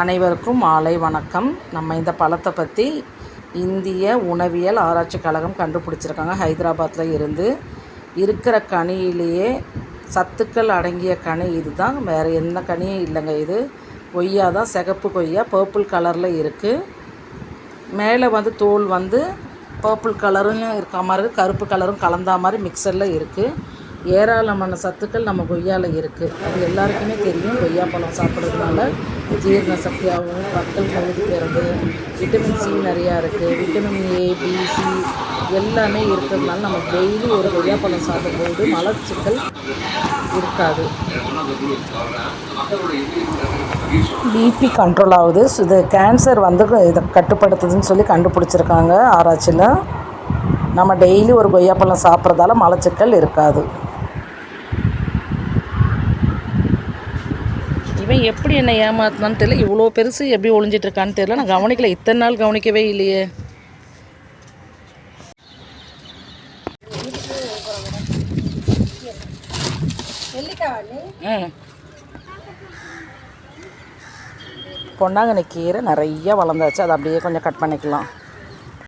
அனைவருக்கும் மாலை வணக்கம். நம்ம இந்த பழத்தை பற்றி இந்திய உணவியல் ஆராய்ச்சி கழகம் கண்டுபிடிச்சிருக்காங்க. ஹைதராபாத்தில் இருந்து இருக்கிற கனியிலேயே சத்துக்கள் அடங்கிய கனி இது தான் வேறு எந்த கனியும் இல்லைங்க இது. கொய்யா தான் சிகப்பு கொய்யா பர்பிள் கலரில் இருக்குது மேலே வந்து தோல் வந்து பர்பிள் கலரும் இருக்க மாதிரி இருக்குது கருப்பு கலரும் கலந்தா மாதிரி மிக்சரில் இருக்குது ஏராளமான சத்துக்கள் நம்ம கொய்யாவில் இருக்குது அது எல்லாருக்குமே தெரியும். கொய்யா பழம் சாப்பிட்றதுனால ஜீரண சக்தியாகவும் பற்கள் பகுதி பெறுது. விட்டமின் சி நிறையா இருக்குது விட்டமின் ஏ பி சி எல்லாமே இருக்கிறதுனால நம்ம டெய்லி ஒரு கொய்யா பழம் சாப்பிடும்போது மலச்சிக்கல் இருக்காது. பிபி கண்ட்ரோல் ஆகுது. ஸோ இது கேன்சர் வந்து இதை கட்டுப்படுத்துதுன்னு சொல்லி கண்டுபிடிச்சிருக்காங்க ஆராய்ச்சியில். நம்ம டெய்லி ஒரு கொய்யாப்பழம் சாப்பிட்றதால மலச்சிக்கல் இருக்காது. இவன் எப்படி என்னை ஏமாத்தினான்னு தெரியல. இவ்வளோ பெருசு எப்படி ஒளிஞ்சிட்டு இருக்கான்னு தெரியல. நான் கவனிக்கல. இத்தனை நாள் கவனிக்கவே இல்லையே. பொன்னாங்கண்ணி கீரை நிறைய வளர்ந்தாச்சு. அதை அப்படியே கொஞ்சம் கட் பண்ணிக்கலாம்.